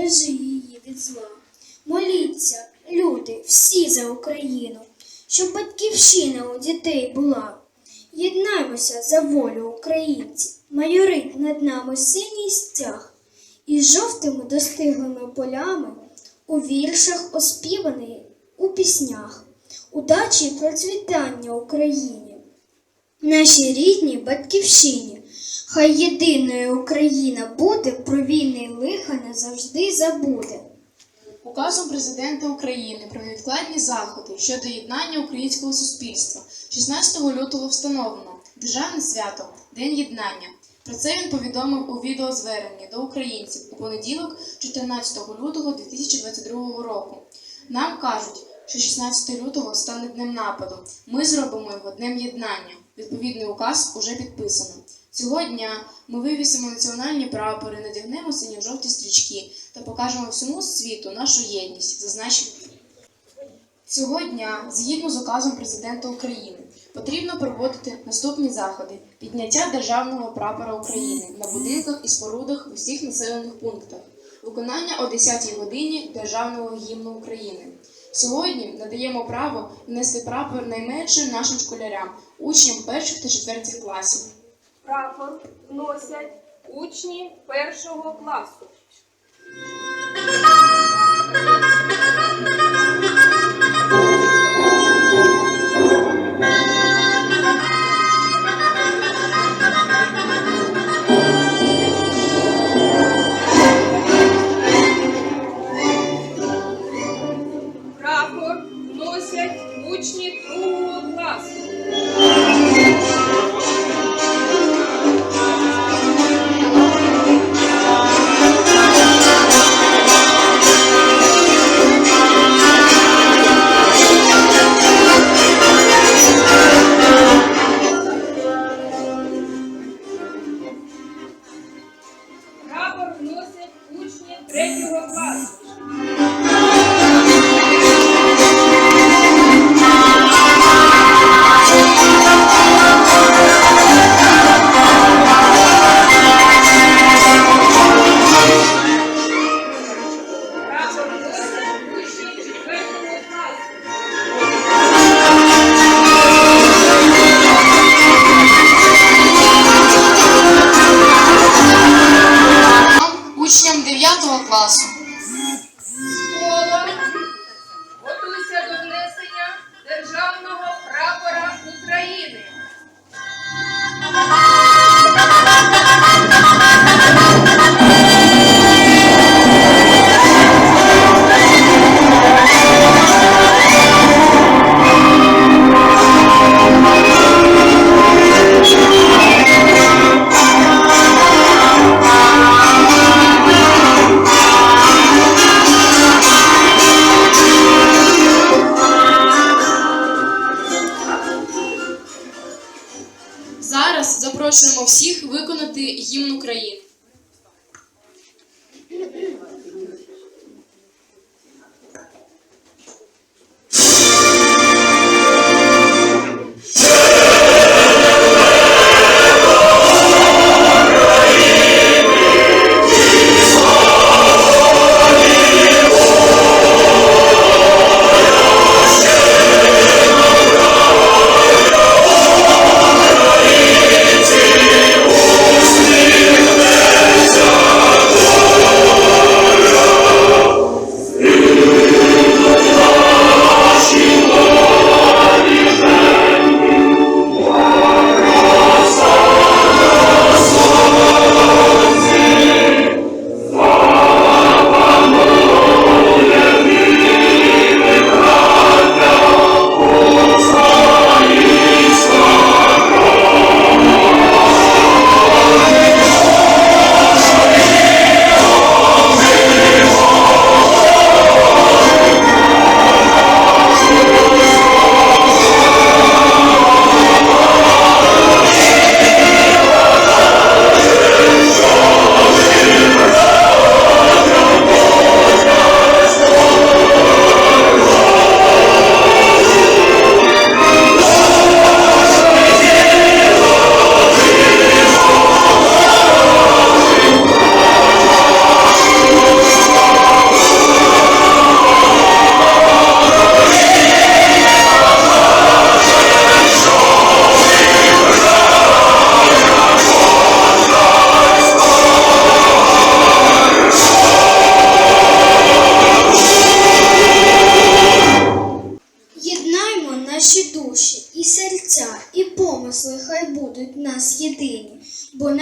Бережи її від зла. Моліться, люди, всі за Україну, щоб батьківщина у дітей була. Єднаймося за волю українців, майорить над нами синій стяг, і жовтими достиглими полями у віршах оспіваний у піснях, удачі і процвітання Україні, нашій рідній батьківщині. Хай єдиною Україна буде, про війни лиха не завжди забуде. Указом президента України про невідкладні заходи щодо єднання українського суспільства 16 лютого встановлено Державне свято День єднання. Про це він повідомив у відеозверненні до українців у понеділок, 14 лютого 2022 року. Нам кажуть, що 16 лютого стане днем нападу. Ми зробимо його днем єднання. Відповідний указ уже підписано. Цього дня ми вивісимо національні прапори, надягнемо синьо-жовті стрічки та покажемо всьому світу нашу єдність, зазначив. Цього дня, згідно з указом президента України, потрібно проводити наступні заходи: підняття державного прапора України на будинках і спорудах в усіх населених пунктах, виконання о 10-й годині державного гімну України. Сьогодні надаємо право внести прапор найменшим нашим школярям, учням перших та четвертих класів. Прапор носять учні першого класу. Запрошуємо всіх виконати гімн України.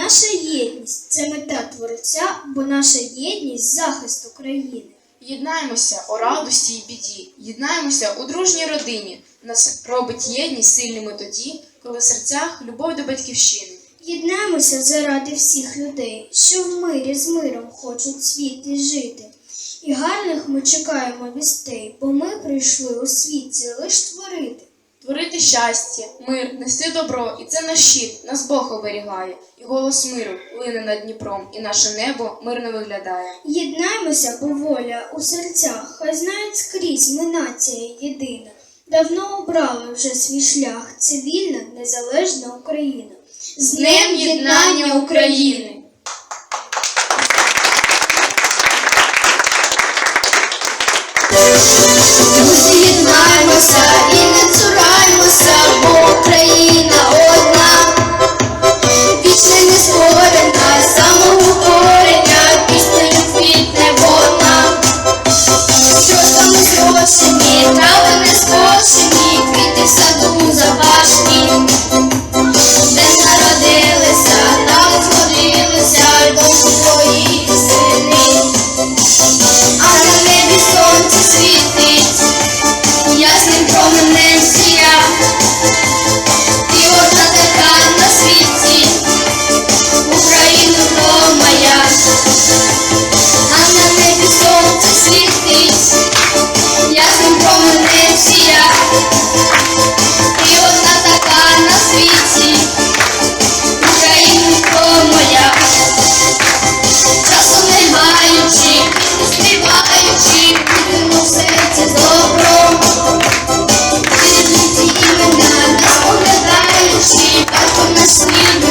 Наша єдність це мета творця, бо наша єдність захист України. Єднаємося у радості і біді, єднаємося у дружній родині. Нас робить єдність сильними тоді, коли в серцях любов до батьківщини. Єднаємося заради всіх людей, що в мирі з миром хочуть в світі жити. І гарних ми чекаємо вістей, бо ми прийшли у світі лиш творити. Творити щастя, мир, нести добро, і це наш щит, нас Бог оберігає, і голос миру лине над Дніпром, і наше небо мирно виглядає. Єднаймося, бо воля у серцях, хай знають скрізь ми нація єдина. Давно обрали вже свій шлях, це вільна, незалежна Україна. З Днем Єднання України! você me traumatizou. see you.